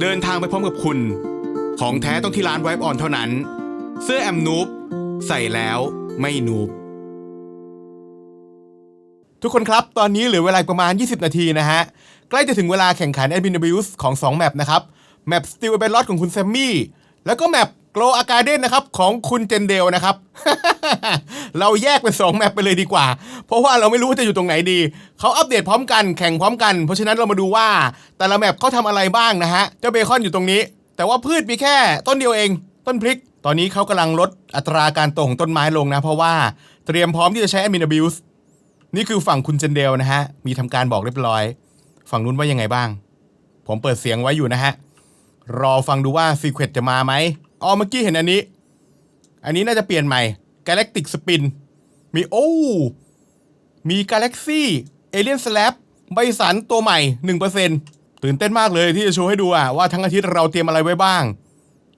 เดินทางไปพร้อมกับคุณ ของแท้ต้องที่ร้านไวป์ออนเท่านั้น เสื้อแอมนูบใส่แล้วไม่นูบทุกคนครับ ตอนนี้เหลือเวลาประมาณ 20 นาทีนะฮะ ใกล้จะถึงเวลาแข่งขัน a d m i n a b u s ของ 2 แมปนะครับ แมป Steel b e l o t ของคุณแซมมี่ แล้วก็แมป Glow a g a r d e n นะครับของคุณเจนเดลนะครับ เราแยกเป็น 2 แมปไปเลยดีกว่า เพราะว่าเราไม่รู้ว่าจะอยู่ตรงไหนดี เขาอัปเดตพร้อมกันแข่งพร้อมกัน เพราะฉะนั้นเรามาดูว่าแต่ละแมปเขาทำอะไรบ้างนะฮะ เจ้าเบคอนอยู่ตรงนี้ แต่ว่าพืชมีแค่ต้นเดียวเอง ต้นพริก ตอนนี้เขากำลังลดอัตราการโตของต้นไม้ลงนะ เพราะว่าเตรียมพร้อมที่จะใช้ Admin Abuse นี่คือฝั่งคุณเจนเดลนะฮะ มีทำการบอกเรียบร้อย ฝั่งนู้นว่ายังไงบ้าง ผมเปิดเสียงไว้อยู่นะฮะ รอฟังดูว่าซีเค e t จะมาไหม อ๋อเมื่อกี้เห็นอันนี้ อันนี้น่าจะเปลี่ยนใหม่ Galactic Spin มีโอ้มี Galaxy Alien Slab ใบสันตัวใหม่ 1%ตื่นเต้นมากเลยที่จะโชว์ให้ดูอะว่าทั้งอาทิตย์เราเตรียมอะไรไว้บ้าง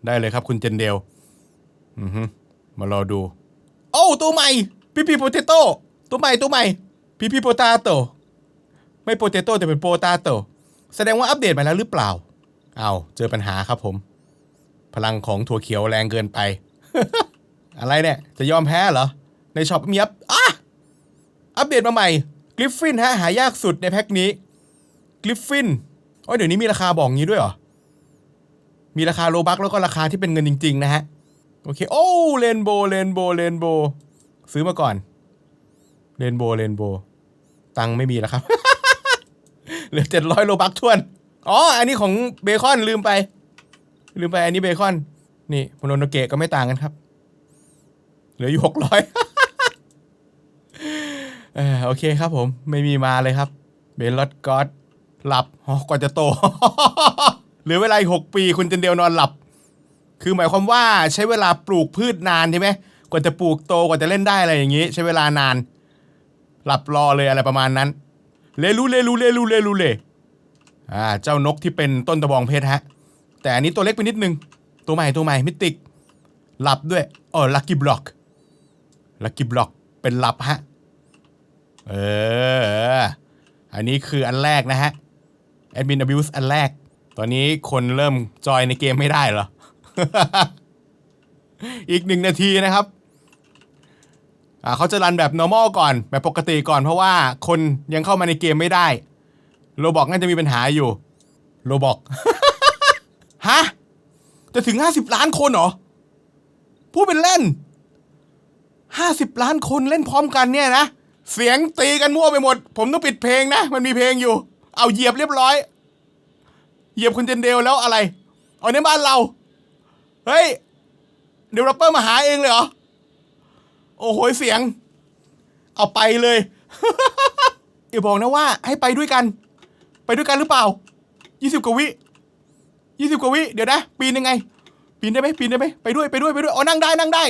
ได้เลยครับคุณเจนเดลอือฮึมารอดู โอ้ตัวใหม่พีพีโปเตโต้ตัวใหม่ตัวใหม่พีพีโปตาโตไม่โปเตโต้แต่เป็นโปตาโตแสดงว่าอัปเดตมาแล้วหรือเปล่า เอาวเจอปัญหาครับผม พลังของถั่วเขียวแรงเกินไป อะไรเนี่ย จะยอมแพ้เหรอ ในช็อปมีอัพอะอัปเดตมาใหม่ กริฟฟินฮะ หายากสุดในแพ็คนี้ กริฟฟินโอ้ยเดี๋ยวนี้มีราคาบอกงี้ด้วยเหรอ มีราคาโลบักแล้วก็ราคาที่เป็นเงินจริง ๆ นะฮะ โอเค โอ้เรนโบว์เรนโบว์เรนโบว์ซื้อมาก่อนเรนโบว์เรนโบว์ตังไม่มีแล้วครับเหลือเจ็ดร้อยโลบักทวน อ๋อ อันนี้ของเบคอนลืมไป ลืมไปอันนี้เบคอน นี่โมโนโนเกะก็ไม่ต่างกันครับ เหลืออยู่หกร้อยโอเคครับผม ไม่มีมาเลยครับ เบนลอดก็อดหลับอ๋อกว่าจะโตหลือเวลาอีกหกปีคุณเจนเดียวนอนหลับ คือหมายความว่าใช้เวลาปลูกพืชนานใช่ไหมกว่าจะปลูกโตกว่าจะเล่นได้อะไรอย่างนี้ ใช้เวลานาน หลับรอเลยอะไรประมาณนั้น เลลูเลลูเลลูเลลูเลอ่าเจ้านกที่เป็นต้นตะบองเพชรฮะ แต่อันนี้ตัวเล็กไปนิดนึง ตัวใหม่ตัวใหม่มิติกหลับด้วยอ๋อลักกี้บล็อกลักกี้บล็อกเป็นหลับฮะเออ อันนี้คืออันแรกนะฮะ Admin Abuse อันแรก ตอนนี้คนเริ่มจอยในเกมไม่ได้เหรอ อีกหนึ่งนาทีนะครับอ่าเขาจะรันแบบ normal ก่อน แบบปกติก่อนเพราะว่าคนยังเข้ามาในเกมไม่ได้ โรบอกน่าจะมีปัญหาอยู่ โรบอก ฮะ จะถึง50ล้านคนเหรอ พูดเป็นเล่น50ล้านคนเล่นพร้อมกันเนี่ยนะ เสียงตีกันมั่วไปหมด ผมต้องปิดเพลงนะ มันมีเพลงอยู่ เอาเหยียบเรียบร้อย เหยียบคุณเจนเดลแล้วอะไร เอาในบ้านเรา เฮ้ย เดเวลอปเปอร์มาหาเองเลยเหรอ โอ้โหเสียง เอาไปเลยอย่าบอกนะว่า ให้ไปด้วยกัน ไปด้วยกันหรือเปล่า20กว่าวิ 20กว่าวิเดี๋ยวนะปีนยังไง ปีนได้ไหมปีนได้ไหมไปด้วยไปด้วยไปด้วยอ๋อนั่งได้นั่งได้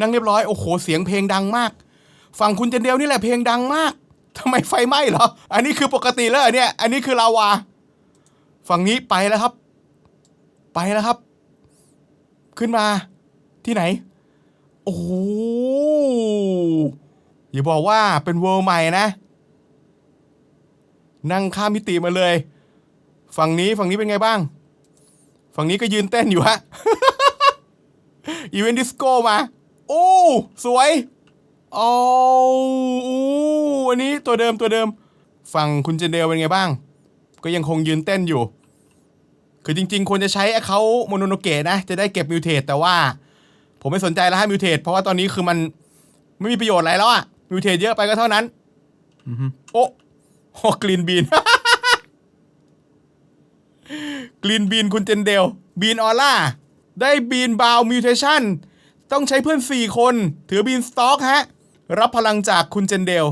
นั่งเรียบร้อยโอ้โหเสียงเพลงดังมาก ฝั่งคุณเจนเดลนี่แหละเพลงดังมากทำไมไฟไหม้เหรอ อันนี้คือปกติแล้วเนี่ย อันนี้คือลาวา ฝั่งนี้ไปแล้วครับ ไปแล้วครับ ขึ้นมาที่ไหน โอ้โหอย่าบอกว่าเป็นเวิลด์ใหม่นะ นั่งข้ามมิติมาเลย ฝั่งนี้ฝั่งนี้เป็นไงบ้าง ฝั่งนี้ก็ยืนเต้นอยู่ฮะ อีเวนต์ดิสโก้มา โอ้ สวยโอ้อู้อันนี้ตัวเดิมตัวเดิม ฝั่งคุณเจนเดลเป็นไงบ้าง ก็ยังคงยืนเต้นอยู่ คือจริง ๆ ควรจะใช้เขาโมโนโนเกะนะ จะได้เก็บมิวเทตแต่ว่า ผมไม่สนใจแล้วฮะมิวเทตเพราะว่าตอนนี้คือมันไม่มีประโยชน์อะไรแล้วอะมิวเทตเยอะไปก็เท่านั้นอือฮึโอ้โอ้กรีนบีน กรีนบีนคุณเจนเดลบีนออร่า ได้บีนบาวมิวเทชันต้องใช้เพื่อน 4 คน ถือบีนสต็อกฮะ รับพลังจากคุณเจนเดล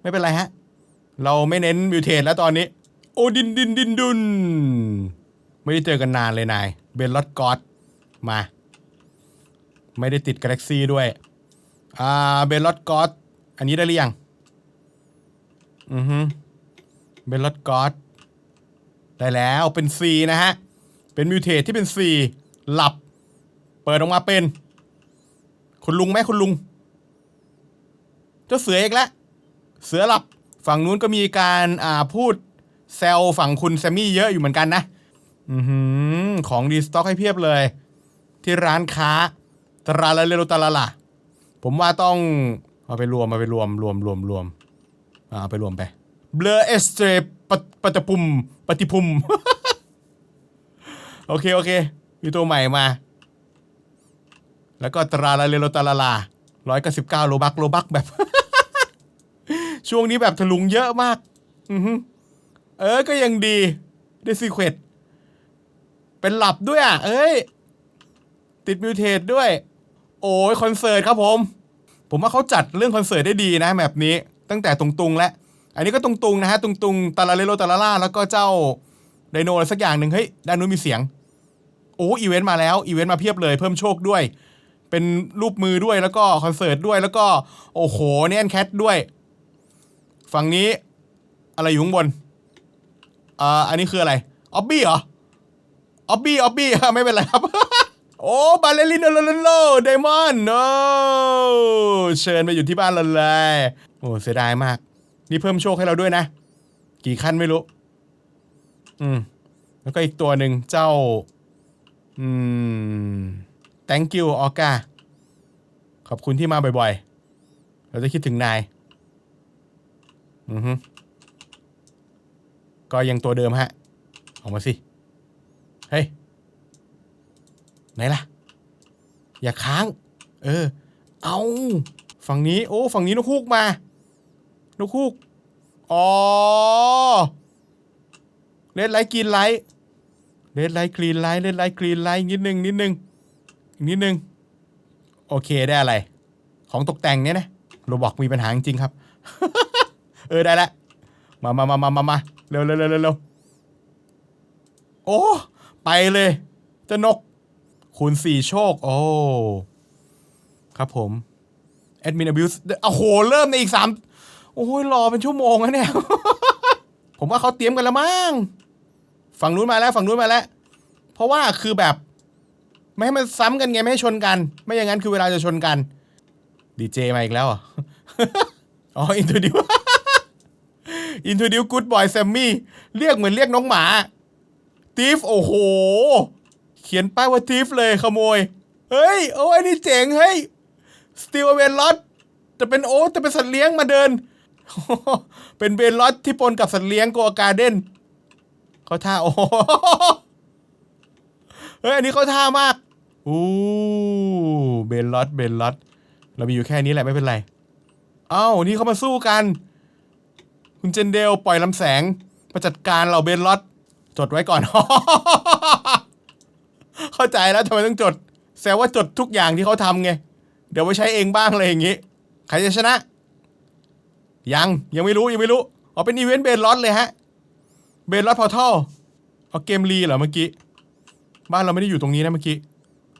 ไม่เป็นไรฮะ เราไม่เน้นมิวเทตแล้วตอนนี้ โอดินดินดินดุน ไม่ได้เจอกันนานเลยนาย เบนลอดกอดมา ไม่ได้ติดกาแล็กซี่ด้วย อ่า เบนลอดกอดอันนี้ได้หรือยัง อือฮึ เบนลอดกอด ได้แล้วเป็น C นะฮะ เป็นมิวเทสที่เป็น C หลับ เปิดออกมาเป็น คุณลุงไหมคุณลุง เจ้าเสืออีกแล้ว เสือหลับ ฝั่งนู้นก็มีการอ่าพูดแซวฝั่งคุณแซมมี่เยอะอยู่เหมือนกันนะอือของดีสต็อกให้เพียบเลย ที่ร้านค้าตราลาเลโรตาลาลาผมว่าต้องเอาไปรวมเอาไปรวมรวมรวมรวมอ่าเอาไปรวมไปเบลเอสเตร ปปฏิปุมปฏิพุมโอเคโอเค มีตัวใหม่มา แล้วก็ตราลาเลโรตาลาลาร้อยเก้าสิบเก้าโลบักโลบักแบบ ช่วงนี้แบบถลุงเยอะมาก อือเออ ก็ยังดีได้ซีเควตเป็นหลับด้วยอะ เอ้ย ติดมิวเทสด้วย โอ้ยคอนเสิร์ตครับผม ผมว่าเขาจัดเรื่องคอนเสิร์ตได้ดีนะแบบนี้ ตั้งแต่ตุงตุงๆแล้ว อันนี้ก็ตุงตุงๆนะฮะตุงตุงๆตาลาเลโรตาลาล่าแล้วก็เจ้าไดโนอะไรสักอย่างหนึ่งเฮ้ยด้านนู้นมีเสียง โอ้อีเวนต์มาแล้วอีเวนต์มาเพียบเลยเพิ่มโชคด้วย เป็นรูปมือด้วยแล้วก็คอนเสิร์ตด้วยแล้วก็ โอ้โหเนียนแคทด้วย ฝั่งนี้ อะไรอยู่ข้างบนอ่าอันนี้คืออะไรออบบี้เหรอออบบี้ออบบี้ไม่เป็นไรครับโอ้บาเลลินโลโลโลเดมอนโอ้เชิญไปอยู่ที่บ้านเราเลย โอ้เสียดายมาก นี่เพิ่มโชคให้เราด้วยนะ กี่ขั้นไม่รู้ อืม แล้วก็อีกตัวหนึ่งเจ้า อืม thank you ออกาขอบคุณที่มาบ่อยๆ เราจะคิดถึงนาย อือฮึก็ยังตัวเดิมฮะ ออกมาสิ เฮ้ย ไหนล่ะ อย่าค้าง เออ เอา ฝั่งนี้ โอ้ ฝั่งนี้นกฮูกมา นกฮูกอ๋อเลดไลท์กรีนไลท์เลดไลท์กรีนไลท์เลดไลท์กรีนไลท์นิดนึงนิดนึงนิดนึง โอเคได้อะไร ของตกแต่งเนี่ยนะโรบอกมีปัญหาจริงครับ เออได้ล้วมามามามามามาเร็วเร็วเร็วเร็วเร็วโอ้ ไปเลยจะนกคูณสี่โชค โอ้ ครับผมแอดมิน abuse โอ้โห เริ่มในอีกสาม โอ้ยรอเป็นชั่วโมงแล้วเนี่ย ผมว่าเขาเตรียมกันแล้วมั้งฝั่งนู้นมาแล้วฝั่งนู้นมาแล้ว เพราะว่าคือแบบ ไม่ให้มันซ้ำกันไง ไม่ให้ชนกัน ไม่อย่างนั้นคือเวลาจะชนกันดีเจมาอีกแล้วอ๋ออินทูดิวอินทูดิวกูดบอยแซมมี่เรียกเหมือนเรียกน้องหมาทีฟโอ้โห เขียนป้ายว่าทีฟเลยขโมย เฮ้ย โอ้ยนี่เจ๋งเฮ้ยสตีลเวนลอตจะเป็นโอ้จะเป็นสัตว์เลี้ยงมาเดิน เป็นเวนลอตที่ปนกับสัตว์เลี้ยงโกอาการเด้นเขาท่าโอ้เฮ้ยอันนี้เขาท่ามากอู้เบนลอตเบนลอตเรามีอยู่แค่นี้แหละไม่เป็นไร เอ้านี่เขามาสู้กัน คุณเจนเดลปล่อยลำแสงมาจัดการเราเบนลอตจดไว้ก่อน เข้าใจแล้วทำไมต้องจดแซวว่าจดทุกอย่างที่เขาทำไง เดี๋ยวไปใช้เองบ้างอะไรอย่างงี้ ใครจะชนะ ยังยังไม่รู้ยังไม่รู้อ๋อเป็นอีเวนต์เบนลอตเลยฮะ เบนลอตพอทัลเอาเกมรีเหรอเมื่อกี้ บ้านเราไม่ได้อยู่ตรงนี้นะเมื่อกี้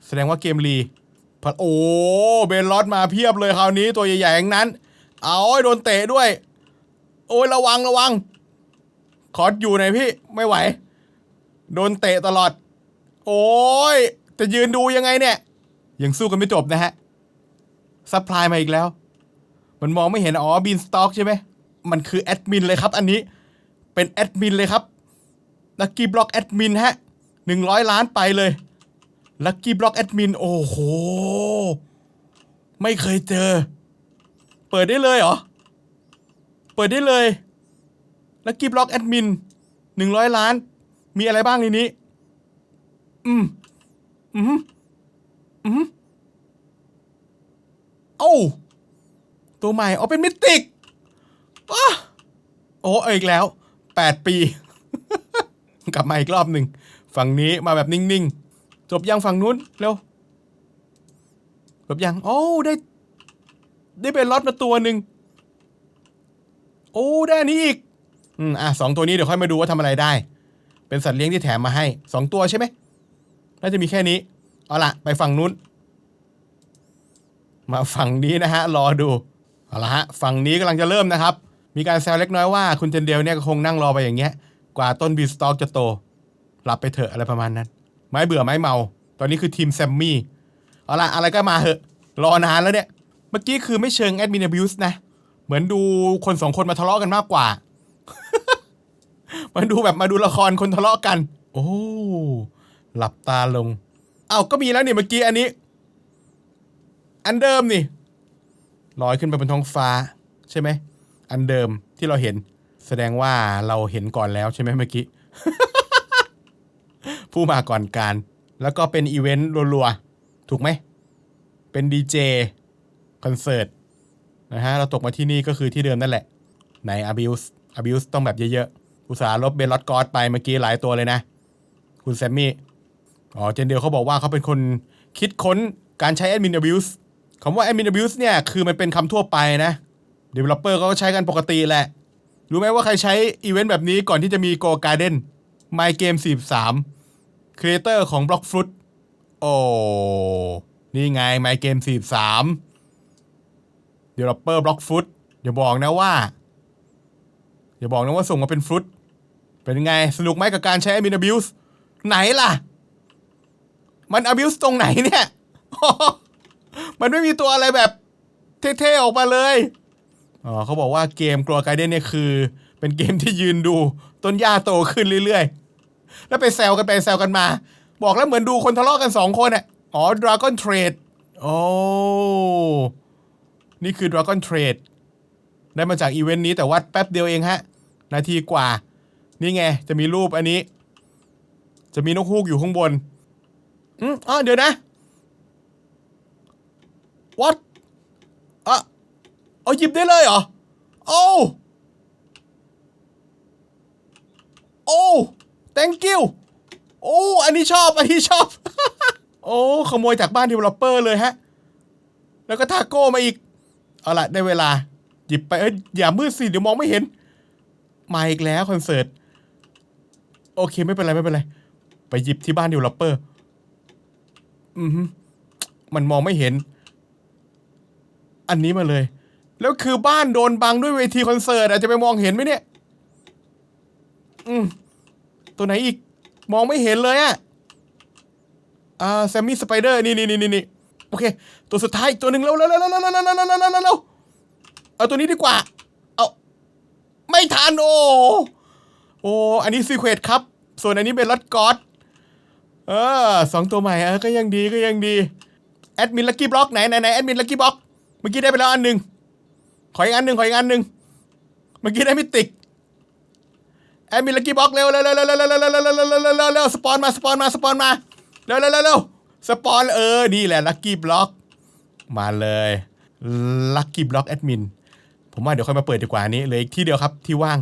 แสดงว่าเกมรีพัดโอ้เบนลอตมาเพียบเลยคราวนี้ตัวใหญ่ๆอย่างนั้น เอาโอ้ยโดนเตะด้วย โอ้ยระวังระวัง ขอดอยู่ไหนพี่ไม่ไหว โดนเตะตลอด โอ้ยจะยืนดูยังไงเนี่ย ยังสู้กันไม่จบนะฮะซัพพลายมาอีกแล้ว มันมองไม่เห็นอ๋อบินสต็อกใช่ไหมมันคือแอดมินเลยครับ อันนี้เป็นแอดมินเลยครับลักกี้บล็อกแอดมินฮะหนึ่งร้อยล้านไปเลยลักกี้บล็อกแอดมินโอ้โห ไม่เคยเจอ เปิดได้เลยเหรอ เปิดได้เลยลักกี้บล็อกแอดมินหนึ่งร้อยล้าน มีอะไรบ้างในนี้ อืม อืม อืม โอ้ ตัวใหม่อ๋อเป็นมิติกอ้าโอ้เอ,อีกแล้วแปดปี กลับมาอีกรอบหนึ่ง ฝั่งนี้มาแบบนิ่งๆ จบยังฝั่งนู้น เร็ว จบยัง โอ้ได้ ได้เป็นล็อตมาตัวหนึ่ง โอ้ได้นี้อีก อืมอะสองตัวนี้เดี๋ยวค่อยมาดูว่าทำอะไรได้ เป็นสัตว์เลี้ยงที่แถมมาให้สองตัวใช่ไหมน่าจะมีแค่นี้ เอาละไปฝั่งนู้น มาฝั่งนี้นะฮะ รอดู เอาละฮะฝั่งนี้กำลังจะเริ่มนะครับ มีการแซวเล็กน้อยว่าคุณเจนเดลเนี่ยก็คงนั่งรอไปอย่างเงี้ย กว่าต้นบีสตอกจะโต หลับไปเถอะอะไรประมาณนั้น ไม่เบื่อไม่เมา ตอนนี้คือทีมแซมมี่ เอาละอะไรก็มาเหอะ รอนานแล้วเนี่ย เมื่อกี้คือไม่เชิงแอดมิน abuse นะ เหมือนดูคนสองคนมาทะเลาะกันมากกว่ามาดูแบบมาดูละครคนทะเลาะกัน โอ้ หลับตาลง เอ้าก็มีแล้วนี่เมื่อกี้อันนี้ อันเดิมนี่ ลอยขึ้นไปบนท้องฟ้าใช่ไหม อันเดิมที่เราเห็นแสดงว่าเราเห็นก่อนแล้วใช่ไหมเมื่อกี้ ผู้มาก่อนการ แล้วก็เป็นอีเวนต์รัวๆ ถูกไหม เป็นดีเจคอนเสิร์ตนะฮะ เราตกมาที่นี่ก็คือที่เดิมนั่นแหละ ไหน abuse abuse ต้องแบบเยอะๆ อุตสาห์ลบเบลลอตกอดไปเมื่อกี้หลายตัวเลยนะ คุณแซมมี่ อ๋อ เจนเดลเขาบอกว่าเขาเป็นคนคิดค้นการใช้ admin abuse คำว่า admin abuse เนี่ย คือมันเป็นคำทั่วไปนะ developer เขาก็ใช้กันปกติแหละ รู้ไหมว่าใครใช้อีเวนต์แบบนี้ก่อนที่จะมี Go Garden My Game 43 Creator ของ Blockfruit โอ้ นี่ไง My Game 43 Developer Blockfruit อย่าบอกนะว่าอย่าบอกนะว่าส่งมาเป็นฟรุตเป็นไง สนุกไหมกับการใช้ admin abuse ไหนล่ะ มัน abuse ตรงไหนเนี่ย มันไม่มีตัวอะไรแบบเท่ๆออกมาเลยอ๋อเขาบอกว่าเกมกลัวไกเดนเนี่ยคือ เป็นเกมที่ยืนดูต้นหญ้าโตขึ้นเรื่อยๆ แล้วไปแซวกันไปแซวกันมา บอกแล้วเหมือนดูคนทะเลาะกันสองคนอะอ๋อ Dragon Trade โอ้นี่คือ Dragon Trade ได้มาจากอีเวนต์นี้แต่วัดแป๊บเดียวเองฮะ นาทีกว่า นี่ไง จะมีรูปอันนี้ จะมีนกฮูกอยู่ข้างบน อืมอ๋อเดี๋ยวนะ what อะเอาหยิบได้เลยเหรอโอ้โอ้ thank you โอ้อันนี้ชอบ อันนี้ชอบ โอ้ขโมยจากบ้าน developer เลยฮะ แล้วก็ทาโก้มาอีก เอาละได้เวลา หยิบไปเอ้ยอย่ามืดสิ เดี๋ยวมองไม่เห็น มาอีกแล้วคอนเสิร์ต โอเคไม่เป็นไร ไม่เป็นไร ไปหยิบที่บ้าน developer อือฮึมันมองไม่เห็น อันนี้มาเลย แล้วคือบ้านโดนบังด้วยเวทีคอนเสิร์ตอาจจะไปมองเห็นไหมเนี่ย อืมตัวไหนอีก มองไม่เห็นเลยอะอ่าแซมมี่สไปเดอร์นี่นี่นี่นี่โอเค ตัวสุดท้ายตัวหนึ่งเร็วเร็วเร็วเร็วเร็วเร็วเร็วเร็วเร็วเร็วเร็วเร็วเอาตัวนี้ดีกว่า เอาไม่ทันโอ้โอ้อันนี้ซีเควตครับ ส่วนอันนี้เป็นรถกอดเออสองตัวใหม่เออก็ยังดีก็ยังดีแอดมินลักกี้บล็อกไหนไหนไหนแอดมินลักกี้บล็อก เมื่อกี้ได้ไปแล้วอันหนึ่งขออีกอันหนึ่งขออีกอันหนึ่งเมื่อกี้ได้มิติกแอดมินลักกี้บล็อกเร็วเร็วเร็วเร็วเร็วเร็วเร็วเร็วเร็วเร็วเร็วสปอนมาสปอนมาสปอนมาเร็วเร็วเร็วเร็วสปอนเออนี่แหละลักกี้บล็อกมาเลยลักกี้บล็อกแอดมินผมว่าเดี๋ยวค่อยมาเปิดดีกว่านี้เลืออีกที่เดียวครับที่ว่าง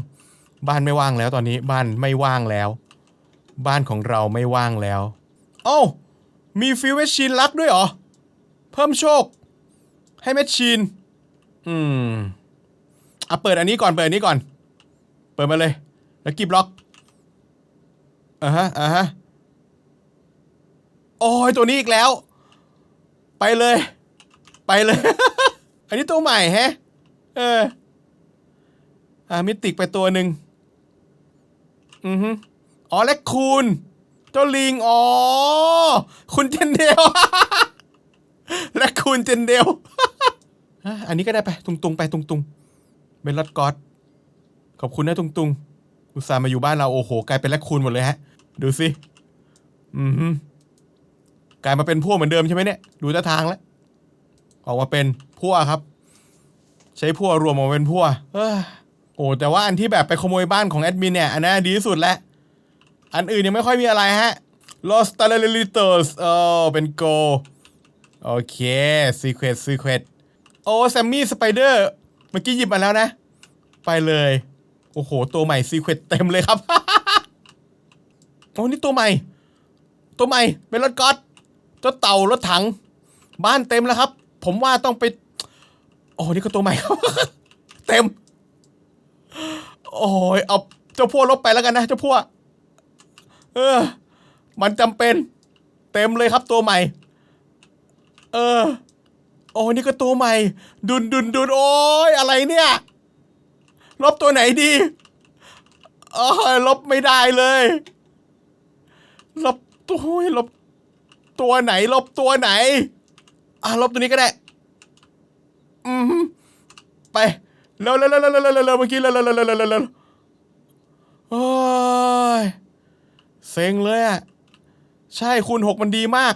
บ้านไม่ว่างแล้วตอนนี้บ้านไม่ว่างแล้ว บ้านของเราไม่ว่างแล้ว โอ้มีฟิวเวชชีนลักด้วยเหรอ เพิ่มโชค ให้แมชชีน อืมอะเปิดอันนี้ก่อน เปิดอันนี้ก่อน เปิดมาเลย แล้วกีบล็อกอ่าฮะอ่าฮะ โอ้ยตัวนี้อีกแล้ว ไปเลย ไปเลย อันนี้ตัวใหม่แฮะ เออ อ่ามิติกไปตัวหนึ่งอือฮึอ๋อและคูณเจ้าลิง อ๋อ คุณเจนเดล และคุณเจนเดลอันนี้ก็ได้ไป ตุงตุงๆไปตุงตุงๆ เป็นรถกอดขอบคุณนะตุงตุงๆ อุตส่าห์มาอยู่บ้านเราโอ้โห กลายเป็นและคูณหมดเลยฮะ ดูสิ อือฮึกลายมาเป็นพวกเหมือนเดิมใช่ไหมเนี่ย ดูท่าทางแล้ว ออกมาเป็นพวกครับ ใช้พวกรวมออกมาเป็นพวกโอ้แต่ว่าอันที่แบบไปขโมยบ้านของแอดมินเนี่ย อันนั้นดีที่สุดแล้ว อันอื่นยังไม่ค่อยมีอะไรฮะ Los t a l e r i t o s เออเป็นโก โอเค Secret Secret โอ้แซมมี่สไปเดอร์เมื่อกี้หยิบมาแล้วนะ ไปเลย โอ้โห ตัวใหม่ Secret เต็มเลยครับ โอ้นี่ตัวใหม่ ตัวใหม่ เป็นรถก๊อตเจ้าเต่ารถถัง บ้านเต็มแล้วครับ ผมว่าต้องไป โอ้นี่ก็ตัวใหม่ครับ เต็ม โอ้ยเอาเจ้าพวกลบไปแล้วกันนะเจ้าพวกเออ มันจำเป็น เต็มเลยครับตัวใหม่ เออ โอ้นี่ก็ตัวใหม่ ดุนดุนดุนโอ้ยอะไรเนี่ย ลบตัวไหนดีโอ้ยลบไม่ได้เลย ลบตัวลบตัวไหน ลบตัวไหน อะลบตัวนี้ก็ได้ อืมไปเร็วเร็วเร็วเร็วเร็วเร็วเมื่อกี้เร็วเร็วเร็วเร็วเร็วเร็วเร็วโอ้ยเซ็งเลยอะ ใช่คูณหกมันดีมาก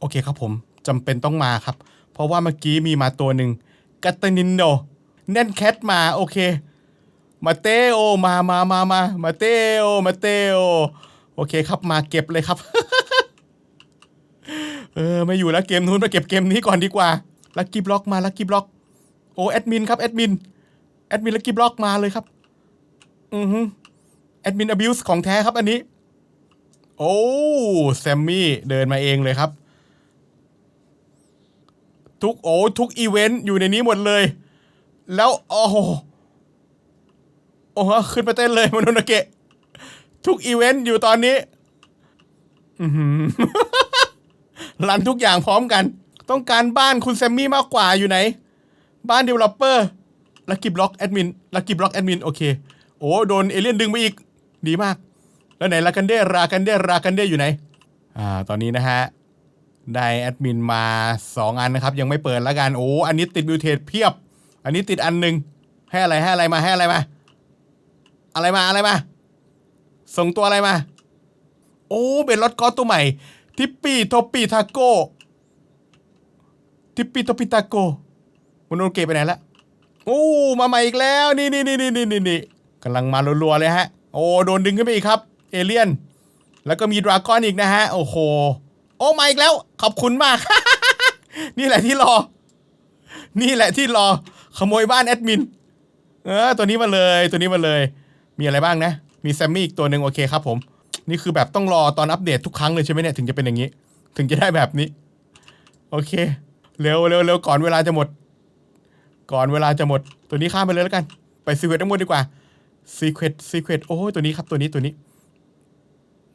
โอเคครับผม จำเป็นต้องมาครับ เพราะว่าเมื่อกี้มีมาตัวหนึ่งกัตตานินโนแน่นแคทมาโอเค มาเตโอมามามามามาเตโอมาเตโอโอเคครับมาเก็บเลยครับ เออไม่อยู่แล้วเกมนู้นมาเก็บเกมนี้ก่อนดีกว่าลักกี้บล็อกมาลักกี้บล็อกโอ้แอดมินครับแอดมินแอดมินลักกี้บล็อกมาเลยครับ อือฮึแอดมินอบิวส์ของแท้ครับอันนี้ โอ้แซมมี่เดินมาเองเลยครับ ทุกโอ้ทุกอีเวนต์อยู่ในนี้หมดเลย แล้วโอ้โหโอ้โหขึ้นไปเต้นเลยมโนนาเกะ ทุกอีเวนต์อยู่ตอนนี้รันทุกอย่างพร้อมกัน ต้องการบ้านคุณแซมมี่มากกว่าอยู่ไหน บ้าน developer ลักกี้บล็อกแอดมินลักกี้บล็อกแอดมินโอเค โอ้โดนเอเลี่ยนดึงไปอีก ดีมาก แล้วไหนลากันเดรากันเดรากันเดอยู่ไหน อ่า ตอนนี้นะฮะ ได้แอดมินมา 2 อันนะครับ ยังไม่เปิดแล้วกันโอ้อันนี้ติดบิวเทสเพียบ อันนี้ติดอันหนึ่งให้อะไรให้อะไรมาให้อะไรมา อะไรมาอะไรมา ส่งตัวอะไรมา โอ้เป็นรถกอล์ฟตัวใหม่ ทิปปี้โทปี้ทาโก้ทิปปี้โทปี้ทาโก้มันโดนเก็บไปไหนละโอ้มาใหม่อีกแล้ว นี่นี่นี่นี่นี่นี่กำลังมารัวๆเลยฮะ โอ้โดนดึงขึ้นไปอีกครับ เอเลียน แล้วก็มีดราก้อนอีกนะฮะ โอ้โห โอ้มาอีกแล้ว ขอบคุณมาก นี่แหละที่รอ นี่แหละที่รอ ขโมยบ้านแอดมิน เออ ตัวนี้มาเลย ตัวนี้มาเลย มีอะไรบ้างนะ มีแซมมี่อีกตัวหนึ่งโอเคครับผม นี่คือแบบต้องรอตอนอัปเดตทุกครั้งเลยใช่ไหมเนี่ย ถึงจะเป็นอย่างนี้ ถึงจะได้แบบนี้ โอเค เร็วเร็วเร็วก่อนเวลาจะหมด ก่อนเวลาจะหมด ตัวนี้ข้ามไปเลยแล้วกัน ไปซีเควตทั้งหมดดีกว่าซีเควตซีเควตโอ้ยตัวนี้ครับ ตัวนี้ ตัวนี้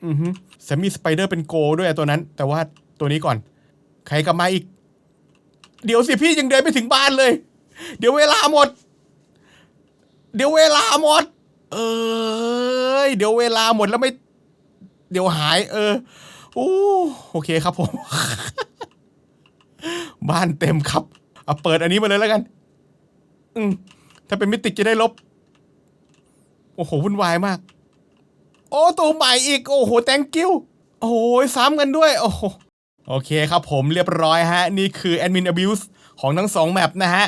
อือฮึแซมมี่สไปเดอร์เป็นโกด้วยตัวนั้น แต่ว่าตัวนี้ก่อน ใครกลับมาอีก เดี๋ยวสิพี่ยังเดินไม่ถึงบ้านเลย เดี๋ยวเวลาหมด เดี๋ยวเวลาหมด เอ้ยเดี๋ยวเวลาหมดแล้วไม่ เดี๋ยวหาย เออโอ้โอเคครับผม บ้านเต็มครับเอาเปิดอันนี้มาเลยแล้วกัน อืมถ้าเป็นมิติจะได้ลบ โอ้โหวุ่นวายมาก อ้ตัวใหม่อีก โอ้โห thank you โอ้โหซ้ำกันด้วย โอ้โหโอเคครับผมเรียบร้อยฮะ นี่คือ admin abuse ของทั้งสองแมปนะฮะ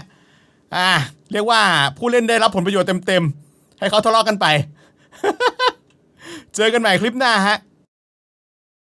อ่า เรียกว่าผู้เล่นได้รับผลประโยชน์เต็มๆ ให้เขาทะเลาะกันไป เจอกันใหม่คลิปหน้าฮะ